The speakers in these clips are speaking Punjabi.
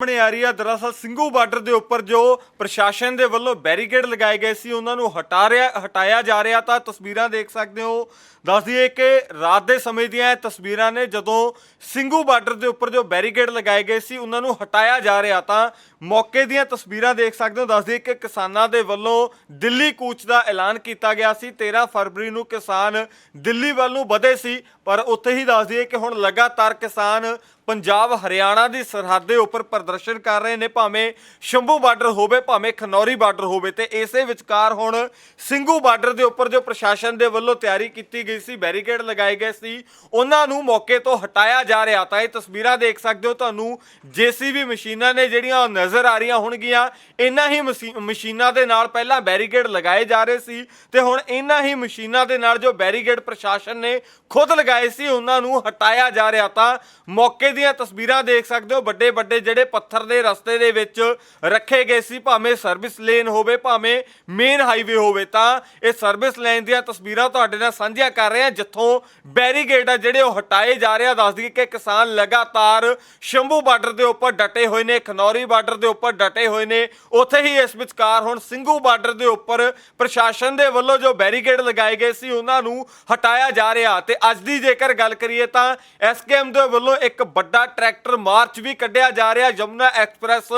ਸਾਹਮਣੇ ਆ ਰਹੀ ਹੈ ਦਰਅਸਲ ਸਿੰਘੂ ਬਾਰਡਰ ਦੇ ਉੱਪਰ ਜੋ ਪ੍ਰਸ਼ਾਸਨ ਦੇ ਵੱਲੋਂ ਬੈਰੀਕੇਡ ਲਗਾਏ ਗਏ ਸੀ, ਉਹਨਾਂ ਨੂੰ ਹਟਾ ਰਿਹਾ ਹਟਾਇਆ ਜਾ ਰਿਹਾ ਤਾਂ ਤਸਵੀਰਾਂ ਦੇਖ ਸਕਦੇ ਹੋ। ਦੱਸ ਦਈਏ ਕਿ ਰਾਤ ਦੇ ਸਮੇਂ ਦੀਆਂ ਇਹ ਤਸਵੀਰਾਂ ਨੇ, ਜਦੋਂ ਸਿੰਘੂ ਬਾਰਡਰ ਦੇ ਉੱਪਰ ਜੋ ਬੈਰੀਕੇਡ ਲਗਾਏ ਗਏ ਸੀ, ਉਹਨਾਂ ਨੂੰ ਹਟਾਇਆ ਜਾ ਰਿਹਾ ਤਾਂ ਮੌਕੇ ਦੀਆਂ ਤਸਵੀਰਾਂ ਦੇਖ ਸਕਦੇ ਹੋ। ਦੱਸ ਦਈਏ ਕਿ ਕਿਸਾਨਾਂ ਦੇ ਵੱਲੋਂ ਦਿੱਲੀ ਕੂਚ ਦਾ ਐਲਾਨ ਕੀਤਾ ਗਿਆ ਸੀ। 13 ਫਰਵਰੀ ਨੂੰ ਕਿਸਾਨ ਦਿੱਲੀ ਵੱਲ ਨੂੰ ਵਧੇ ਸੀ, ਪਰ ਉੱਥੇ ਹੀ ਦੱਸ ਦਈਏ ਕਿ ਹੁਣ ਲਗਾਤਾਰ ਕਿਸਾਨ ਪੰਜਾਬ ਹਰਿਆਣਾ ਦੀ ਸਰਹੱਦ ਦੇ ਉੱਪਰ ਪ੍ਰਦਰਸ਼ਨ ਕਰ ਰਹੇ ਨੇ, ਭਾਵੇਂ ਸ਼ੰਭੂ ਬਾਰਡਰ ਹੋਵੇ, ਭਾਵੇਂ ਖਨੌਰੀ ਬਾਰਡਰ ਹੋਵੇ ਤੇ ਇਸੇ ਵਿਚਕਾਰ ਹੁਣ ਸਿੰਘੂ ਬਾਰਡਰ ਦੇ ਉੱਪਰ ਜੋ ਪ੍ਰਸ਼ਾਸਨ ਦੇ ਵੱਲੋਂ ਤਿਆਰੀ ਕੀਤੀ ਗਈ ਸੀ, ਬੈਰੀਕੇਡ ਲਗਾਏ ਗਏ ਸੀ, ਉਹਨਾਂ ਨੂੰ ਮੌਕੇ ਤੋਂ ਹਟਾਇਆ ਜਾ ਰਿਹਾ ਤਾਂ ਇਹ ਤਸਵੀਰਾਂ ਦੇਖ ਸਕਦੇ ਹੋ, ਤੁਹਾਨੂੰ ਜੀਸੀਬੀ ਮਸ਼ੀਨਾਂ ਨੇ ਜਿਹੜੀਆਂ ਉਹ ਨਜ਼ਰ ਆ ਰਹੀਆਂ ਹੋਣਗੀਆਂ ਇਹਨਾਂ ਹੀ ਮਸ਼ੀ- ਮਸ਼ੀਨਾਂ ਦੇ ਨਾਲ ਪਹਿਲਾਂ ਬੈਰੀਕੇਡ ਲਗਾਏ ਜਾ ਰਹੇ ਸੀ ਤੇ ਹੁਣ ਇਹਨਾਂ ਹੀ ਮਸ਼ੀਨਾਂ ਦੇ ਨਾਲ ਜੋ ਬੈਰੀਕੇਡ ਪ੍ਰਸ਼ਾਸਨ ਨੇ ਖੁਦ ਲਗਾਏ ਸੀ, ਉਹਨਾਂ ਨੂੰ ਹਟਾਇਆ ਜਾ ਰਿਹਾ ਤਾਂ ਮੌਕੇ ਦੀਆਂ ਤਸਵੀਰਾਂ ਦੇਖ ਸਕਦੇ ਹੋ। ਵੱਡੇ ਵੱਡੇ ਜਿਹੜੇ ਪੱਥਰ ਦੇ ਰਸਤੇ ਦੇ ਵਿੱਚ ਰੱਖੇ ਗਏ ਸੀ, ਭਾਵੇਂ ਸਰਵਿਸ ਲੇਨ ਹੋਵੇ, ਭਾਵੇਂ ਮੇਨ ਹਾਈਵੇ ਹੋਵੇ, ਤਾਂ ਇਹ ਸਰਵਿਸ ਲੇਨ ਦੀਆਂ ਤਸਵੀਰਾਂ ਤੁਹਾਡੇ ਨਾਲ ਸਾਂਝੀਆਂ ਕਰ ਰਹੇ ਹਾਂ, ਜਿੱਥੋਂ ਬੈਰੀਗੇਡ ਆ ਜਿਹੜੇ ਉਹ ਹਟਾਏ ਜਾ ਰਹੇ ਆ। ਦੱਸ ਦਈਏ ਕਿ ਕਿਸਾਨ ਲਗਾਤਾਰ ਸ਼ੰਭੂ ਬਾਰਡਰ ਦੇ ਉੱਪਰ ਡਟੇ ਹੋਏ ਨੇ, ਖਨੌਰੀ ਬਾਰਡਰ ਦੇ ਉੱਪਰ ਡਟੇ ਹੋਏ ਨੇ। ਉੱਥੇ ਹੀ ਇਸ ਵਿਚਕਾਰ ਹੁਣ ਸਿੰਘੂ ਬਾਰਡਰ ਦੇ ਉੱਪਰ ਪ੍ਰਸ਼ਾਸਨ ਦੇ ਵੱਲੋਂ ਜੋ ਬੈਰੀਗੇਡ ਲਗਾਏ ਗਏ ਸੀ, ਉਹਨਾਂ ਨੂੰ ਹਟਾਇਆ ਜਾ ਰਿਹਾ। ਤੇ ਅੱਜ ਦੀ ਜੇਕਰ ਗੱਲ ਕਰੀਏ ਤਾਂ ਐਸਕੇਐਮ ਦੇ ਵੱਲੋਂ ਇੱਕ ਵੱਡਾ ਵੱਡਾ ਟਰੈਕਟਰ ਮਾਰਚ ਵੀ ਕੱਢਿਆ ਜਾ ਰਿਹਾ। ਯਮੁਨਾ ਐਕਸਪ੍ਰੈਸ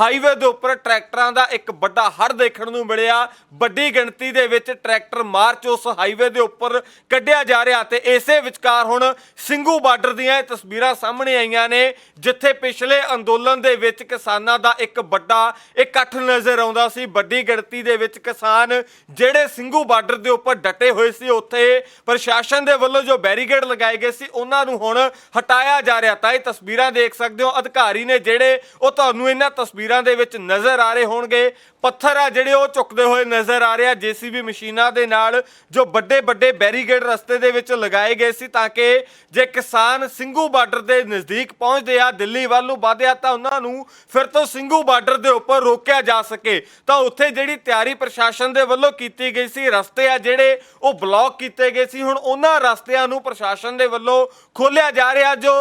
ਹਾਈਵੇ ਦੇ ਉੱਪਰ ਟਰੈਕਟਰਾਂ ਦਾ ਇੱਕ ਵੱਡਾ ਹੜ ਦੇਖਣ ਨੂੰ ਮਿਲਿਆ। ਵੱਡੀ ਗਿਣਤੀ ਦੇ ਵਿੱਚ ਟਰੈਕਟਰ ਮਾਰਚ ਉਸ ਹਾਈਵੇ ਦੇ ਉੱਪਰ ਕੱਢਿਆ ਜਾ ਰਿਹਾ ਤੇ ਇਸੇ ਵਿਚਕਾਰ ਹੁਣ ਸਿੰਘੂ ਬਾਰਡਰ ਦੀਆਂ ਇਹ ਤਸਵੀਰਾਂ ਸਾਹਮਣੇ ਆਈਆਂ ਨੇ, ਜਿੱਥੇ ਪਿਛਲੇ ਅੰਦੋਲਨ ਦੇ ਵਿੱਚ ਕਿਸਾਨਾਂ ਦਾ ਇੱਕ ਵੱਡਾ ਇਕੱਠ ਨਜ਼ਰ ਆਉਂਦਾ ਸੀ। ਵੱਡੀ ਗਿਣਤੀ ਦੇ ਵਿੱਚ ਕਿਸਾਨ ਜਿਹੜੇ ਸਿੰਘੂ ਬਾਰਡਰ ਦੇ ਉੱਪਰ ਡਟੇ ਹੋਏ ਸੀ, ਉੱਥੇ ਪ੍ਰਸ਼ਾਸਨ ਦੇ ਵੱਲੋਂ ਜੋ ਬੈਰੀਕੇਡ ਲਗਾਏ ਗਏ ਸੀ, ਉਹਨਾਂ ਨੂੰ ਹੁਣ ਹਟਾਇਆ ਜਾ ਰਿਹਾ। ਤਾਂ ਇਹ ਤਸਵੀਰਾਂ ਦੇਖ ਸਕਦੇ ਹੋ। ਅਧਿਕਾਰੀ ਨੇ ਜਿਹੜੇ ਉਹ ਤੁਹਾਨੂੰ ਇਹਨਾਂ ਤਸਵੀਰਾਂ ਦੇ ਵਿੱਚ ਨਜ਼ਰ ਆ ਰਹੇ ਹੋਣਗੇ। ਪੱਥਰ ਆ ਜਿਹੜੇ ਉਹ ਚੁੱਕਦੇ ਹੋਏ ਨਜ਼ਰ ਆ ਰਿਹਾ ਜੀਸੀਬੀ ਮਸ਼ੀਨਾਂ ਦੇ ਨਾਲ ਜੋ ਵੱਡੇ ਵੱਡੇ ਬੈਰੀਕੇਡ ਰਸਤੇ ਦੇ ਵਿੱਚ ਲਗਾਏ ਗਏ ਸੀ ਤਾਂ ਕਿ ਜੇ ਕਿਸਾਨ ਸਿੰਘੂ ਬਾਰਡਰ ਦੇ ਨਜ਼ਦੀਕ ਪਹੁੰਚਦੇ ਆ, ਦਿੱਲੀ ਵੱਲ ਨੂੰ ਵਧਦੇ ਆ, ਤਾਂ ਉਹਨਾਂ ਨੂੰ ਫਿਰ ਤੋਂ ਸਿੰਘੂ ਬਾਰਡਰ ਦੇ ਉੱਪਰ ਰੋਕਿਆ ਜਾ ਸਕੇ। ਤਾਂ ਉੱਥੇ ਜਿਹੜੀ ਤਿਆਰੀ ਪ੍ਰਸ਼ਾਸਨ ਦੇ ਵੱਲੋਂ ਕੀਤੀ ਗਈ ਸੀ, ਰਸਤੇ ਆ ਜਿਹੜੇ ਉਹ ਬਲੌਕ ਕੀਤੇ ਗਏ ਸੀ। ਹੁਣ ਉਹਨਾਂ ਰਸਤਿਆਂ ਨੂੰ ਪ੍ਰਸ਼ਾਸਨ ਦੇ ਵੱਲੋਂ ਖੋਲਿਆ ਜਾ ਰਿਹਾ ਜੋ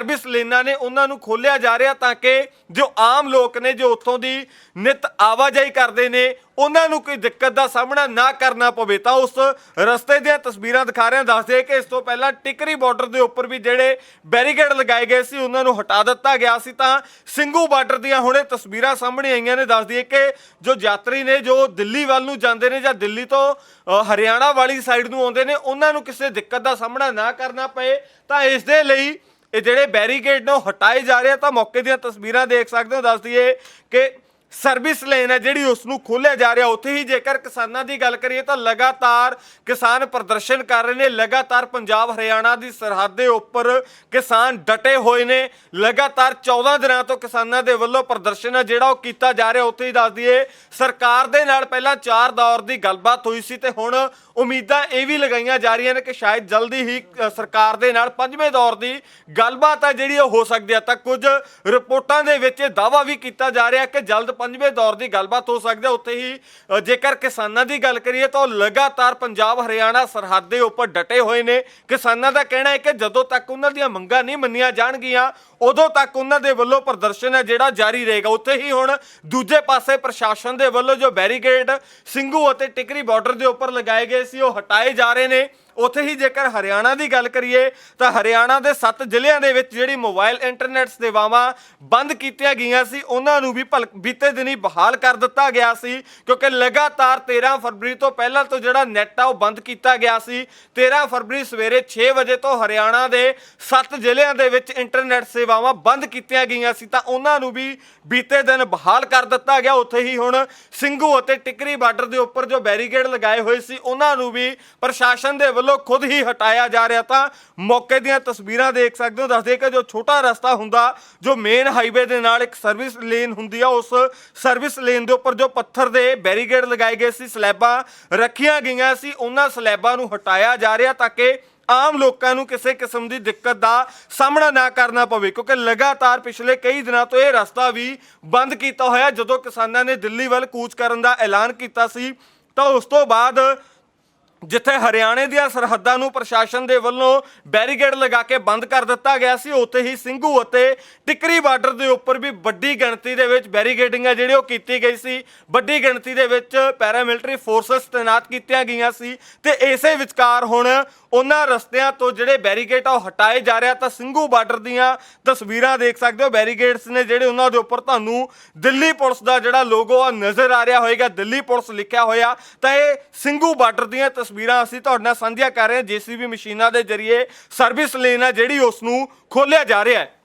ਸਰਵਿਸ ਲੇਨਾਂ ਨੇ ਉਹਨਾਂ ਨੂੰ ਖੋਲਿਆ ਜਾ ਰਿਹਾ ਤਾਂ ਕਿ ਜੋ ਆਮ ਲੋਕ ਨੇ, ਜੋ ਉੱਥੋਂ ਦੀ ਨਿਤ ਆਵਾਜਾਈ ਕਰਦੇ ਨੇ, ਉਹਨਾਂ ਨੂੰ ਕੋਈ ਦਿੱਕਤ ਦਾ ਸਾਹਮਣਾ ਨਾ ਕਰਨਾ ਪਵੇ। ਤਾਂ ਉਸ ਰਸਤੇ ਦੀਆਂ ਤਸਵੀਰਾਂ ਦਿਖਾ ਰਹੇ ਹਾਂ ਦੱਸਦੇ ਕਿ ਇਸ ਤੋਂ ਪਹਿਲਾਂ ਟਿਕਰੀ ਬਾਰਡਰ ਦੇ ਉੱਪਰ ਵੀ ਜਿਹੜੇ ਬੈਰੀਕੇਡ ਲਗਾਏ ਗਏ ਸੀ, ਉਹਨਾਂ ਨੂੰ ਹਟਾ ਦਿੱਤਾ ਗਿਆ ਸੀ। ਤਾਂ ਸਿੰਘੂ ਬਾਰਡਰ ਦੀਆਂ ਹੁਣੇ ਤਸਵੀਰਾਂ ਸਾਹਮਣੇ ਆਈਆਂ ਨੇ, ਦੱਸ ਦਈਏ ਕਿ ਜੋ ਯਾਤਰੀ ਨੇ, ਜੋ ਦਿੱਲੀ ਵੱਲ ਨੂੰ ਜਾਂਦੇ ਨੇ ਜਾਂ ਦਿੱਲੀ ਤੋਂ ਹਰਿਆਣਾ ਵਾਲੀ ਸਾਈਡ ਨੂੰ ਆਉਂਦੇ ਨੇ, ਉਹਨਾਂ ਨੂੰ ਕਿਸੇ ਦਿੱਕਤ ਦਾ ਸਾਹਮਣਾ ਨਾ ਕਰਨਾ ਪਏ। ਤਾਂ ਇਸ ਦੇ ਲਈ ਇਹ ਜਿਹੜੇ ਬੈਰੀਕੇਡ ਨੇ ਉਹ ਹਟਾਏ ਜਾ ਰਹੇ ਆ, ਤਾਂ ਮੌਕੇ ਦੀਆਂ ਤਸਵੀਰਾਂ ਦੇਖ ਸਕਦੇ ਹੋ, ਦੱਸ ਦਈਏ ਕਿ ਸਰਵਿਸ ਲੇਨ ਹੈ ਜਿਹੜੀ ਉਸ ਨੂੰ ਖੋਲਿਆ ਜਾ ਰਿਹਾ। ਉੱਥੇ ਹੀ ਜੇਕਰ ਕਿਸਾਨਾਂ ਦੀ ਗੱਲ ਕਰੀਏ ਤਾਂ ਲਗਾਤਾਰ ਕਿਸਾਨ ਪ੍ਰਦਰਸ਼ਨ ਕਰ ਰਹੇ ਨੇ। ਲਗਾਤਾਰ ਪੰਜਾਬ ਹਰਿਆਣਾ ਦੀ ਸਰਹੱਦ ਦੇ ਉੱਪਰ ਕਿਸਾਨ ਡਟੇ ਹੋਏ ਨੇ। ਲਗਾਤਾਰ 14 ਦਿਨਾਂ ਤੋਂ ਕਿਸਾਨਾਂ ਦੇ ਵੱਲੋਂ ਪ੍ਰਦਰਸ਼ਨ ਹੈ ਜਿਹੜਾ ਉਹ ਕੀਤਾ ਜਾ ਰਿਹਾ। ਉੱਥੇ ਹੀ ਦੱਸ ਦਈਏ, ਸਰਕਾਰ ਦੇ ਨਾਲ ਪਹਿਲਾਂ ਚਾਰ ਦੌਰ ਦੀ ਗੱਲਬਾਤ ਹੋਈ ਸੀ ਤੇ ਹੁਣ ਉਮੀਦਾਂ ਇਹ ਵੀ ਲਗਾਈਆਂ ਜਾ ਰਹੀਆਂ ਨੇ ਕਿ ਸ਼ਾਇਦ ਜਲਦੀ ਹੀ ਸਰਕਾਰ ਦੇ ਨਾਲ ਪੰਜਵੇਂ ਦੌਰ ਦੀ ਗੱਲਬਾਤ ਹੈ ਜਿਹੜੀ ਉਹ ਹੋ ਸਕਦੀ ਹੈ। ਤਾਂ ਕੁਝ ਰਿਪੋਰਟਾਂ ਦੇ ਵਿੱਚ ਇਹ ਦਾਵਾ ਵੀ ਕੀਤਾ ਜਾ ਰਿਹਾ ਕਿ ਜਲਦ ਪੰਜਵੇਂ ਦੌਰ ਦੀ ਗੱਲਬਾਤ ਹੋ ਸਕਦੀ ਹੈ। ਉੱਥੇ ਹੀ ਅ, ਜੇਕਰ ਕਿਸਾਨਾਂ ਦੀ ਗੱਲ ਕਰੀਏ ਤਾਂ ਉਹ ਲਗਾਤਾਰ ਪੰਜਾਬ ਹਰਿਆਣਾ ਸਰਹੱਦ ਦੇ ਉੱਪਰ ਡਟੇ ਹੋਏ ਨੇ। ਕਿਸਾਨਾਂ ਦਾ ਕਹਿਣਾ ਹੈ ਕਿ ਜਦੋਂ ਤੱਕ ਉਹਨਾਂ ਦੀਆਂ ਮੰਗਾਂ ਨਹੀਂ ਮੰਨੀਆਂ ਜਾਣਗੀਆਂ ਉਦੋਂ ਤੱਕ ਉਹਨਾਂ ਦੇ ਵੱਲੋਂ ਪ੍ਰਦਰਸ਼ਨ ਹੈ ਜਿਹੜਾ ਜਾਰੀ ਰਹੇਗਾ। ਉੱਥੇ ਹੀ ਹੁਣ ਦੂਜੇ ਪਾਸੇ ਪ੍ਰਸ਼ਾਸਨ ਦੇ ਵੱਲੋਂ ਜੋ ਬੈਰੀਕੇਡ ਸਿੰਘੂ ਅਤੇ ਟਿਕਰੀ ਬਾਰਡਰ ਦੇ ਉੱਪਰ ਲਗਾਏ ਗਏ ਸੀ ਉਹ ਹਟਾਏ ਜਾ ਰਹੇ ਨੇ। ਉੱਥੇ ਹੀ ਜੇਕਰ ਹਰਿਆਣਾ ਦੀ ਗੱਲ ਕਰੀਏ, ਤਾਂ ਹਰਿਆਣਾ ਦੇ 7 ਜ਼ਿਲ੍ਹਿਆਂ ਦੇ ਵਿੱਚ ਜਿਹੜੀ ਮੋਬਾਈਲ ਇੰਟਰਨੈਟ ਸੇਵਾਵਾਂ ਬੰਦ ਕੀਤੀਆਂ ਗਈਆਂ ਸੀ, ਉਹਨਾਂ ਨੂੰ ਵੀ ਭਲ- ਬੀਤੇ ਦਿਨੀ ਬਹਾਲ ਕਰ ਦਿੱਤਾ ਗਿਆ ਸੀ, ਕਿਉਂਕਿ ਲਗਾਤਾਰ 13 ਫਰਵਰੀ ਤੋਂ ਪਹਿਲਾਂ ਤੋਂ ਜਿਹੜਾ ਨੈਟ ਆ, ਉਹ ਬੰਦ ਕੀਤਾ ਗਿਆ ਸੀ। 13 ਫਰਵਰੀ ਸਵੇਰੇ 6 ਵਜੇ ਤੋਂ ਹਰਿਆਣਾ ਦੇ 7 ਜ਼ਿਲ੍ਹਿਆਂ ਦੇ ਵਿੱਚ ਇੰਟਰਨੈਟ ਸੇਵਾਵਾਂ ਬੰਦ ਕੀਤੀਆਂ ਗਈਆਂ ਸੀ, ਤਾਂ ਉਹਨਾਂ ਨੂੰ ਵੀ ਬੀਤੇ ਦਿਨ ਬਹਾਲ ਕਰ ਦਿੱਤਾ ਗਿਆ। ਉੱਥੇ ਹੀ ਹੁਣ ਸਿੰਘੂ ਅਤੇ ਟਿਕਰੀ ਬਾਰਡਰ ਦੇ ਉੱਪਰ ਜੋ ਬੈਰੀਕੇਡ ਲਗਾਏ ਹੋਏ ਸੀ, ਉਹਨਾਂ ਨੂੰ ਵੀ ਪ੍ਰਸ਼ਾਸਨ ਦੇ ਵੱਲੋਂ ਖੁਦ ਹੀ ਹਟਾਇਆ ਜਾ ਰਿਹਾ ਤਾਂ ਮੌਕੇ ਦੀਆਂ ਤਸਵੀਰਾਂ ਦੇਖ ਸਕਦੇ ਹੋ। ਦੱਸਦੇ ਕਿ ਜੋ ਛੋਟਾ ਰਸਤਾ ਹੁੰਦਾ, ਜੋ ਮੇਨ ਹਾਈਵੇ ਦੇ ਨਾਲ ਇੱਕ ਸਰਵਿਸ ਲੇਨ ਹੁੰਦੀ ਆ, ਉਸ ਸਰਵਿਸ ਲੇਨ ਦੇ ਉੱਪਰ ਜੋ ਪੱਥਰ ਦੇ ਬੈਰੀਕੇਡ ਲਗਾਏ ਗਏ ਸੀ, ਸਲੈਬਾਂ ਰੱਖੀਆਂ ਗਈਆਂ ਸੀ, ਉਹਨਾਂ ਸਲੈਬਾਂ ਨੂੰ ਹਟਾਇਆ ਜਾ ਰਿਹਾ ਤਾਂ ਕਿ ਆਮ ਲੋਕਾਂ ਨੂੰ ਕਿਸੇ ਕਿਸਮ ਦੀ ਦਿੱਕਤ ਦਾ ਸਾਹਮਣਾ ਨਾ ਕਰਨਾ ਪਵੇ, ਕਿਉਂਕਿ ਲਗਾਤਾਰ ਪਿਛਲੇ ਕਈ ਦਿਨਾਂ ਤੋਂ ਇਹ ਰਸਤਾ ਵੀ ਬੰਦ ਕੀਤਾ ਹੋਇਆ। ਜਦੋਂ ਕਿਸਾਨਾਂ ਨੇ ਦਿੱਲੀ ਵੱਲ ਕੂਚ ਕਰਨ ਦਾ ਐਲਾਨ ਕੀਤਾ ਸੀ, ਤਾਂ ਉਸ ਤੋਂ ਬਾਅਦ ਜਿੱਥੇ ਹਰਿਆਣੇ ਦੀਆਂ ਸਰਹੱਦਾਂ ਨੂੰ ਪ੍ਰਸ਼ਾਸਨ ਦੇ ਵੱਲੋਂ ਬੈਰੀਕੇਡ ਲਗਾ ਕੇ ਬੰਦ ਕਰ ਦਿੱਤਾ ਗਿਆ ਸੀ, ਉੱਥੇ ਹੀ ਸਿੰਘੂ ਅਤੇ ਟਿਕਰੀ ਬਾਰਡਰ ਦੇ ਉੱਪਰ ਵੀ ਵੱਡੀ ਗਿਣਤੀ ਦੇ ਵਿੱਚ ਬੈਰੀਕੇਡਿੰਗ ਆ ਜਿਹੜੀ ਉਹ ਕੀਤੀ ਗਈ ਸੀ। ਵੱਡੀ ਗਿਣਤੀ ਦੇ ਵਿੱਚ ਪੈਰਾਮਿਲਟਰੀ ਫੋਰਸਸ ਤਾਇਨਾਤ ਕੀਤੀਆਂ ਗਈਆਂ ਸੀ ਤੇ ਇਸੇ ਵਿਚਕਾਰ ਹੁਣ ਉਹਨਾਂ ਰਸਤਿਆਂ ਤੋਂ ਜਿਹੜੇ ਬੈਰੀਕੇਡ ਆ ਉਹ ਹਟਾਏ ਜਾ ਰਿਹਾ ਤਾਂ ਸਿੰਘੂ ਬਾਰਡਰ ਦੀਆਂ ਤਸਵੀਰਾਂ ਦੇਖ ਸਕਦੇ ਹੋ। ਬੈਰੀਕੇਡਸ ਨੇ ਜਿਹੜੇ ਉਹਨਾਂ ਦੇ ਉੱਪਰ ਤੁਹਾਨੂੰ ਦਿੱਲੀ ਪੁਲਿਸ ਦਾ ਜਿਹੜਾ ਲੋਗੋ ਆ, ਨਜ਼ਰ ਆ ਰਿਹਾ ਹੋਏਗਾ। ਦਿੱਲੀ ਪੁਲਿਸ ਲਿਖਿਆ ਹੋਇਆ। ਤਾਂ ਇਹ ਸਿੰਘੂ ਬਾਰਡਰ ਦੀਆਂ ਤਸਵੀਰਾਂ ਅਸੀਂ ਤੁਹਾਡੇ ਨਾਲ ਸਾਂਝੀਆਂ ਕਰ ਰਹੇ ਹਾਂ। ਜੀਸੀਬੀ ਮਸ਼ੀਨਾਂ ਦੇ ਜ਼ਰੀਏ ਸਰਵਿਸ ਲੇਨ ਹੈ ਜਿਹੜੀ ਉਸ ਨੂੰ ਖੋਲਿਆ ਜਾ ਰਿਹਾ ਹੈ।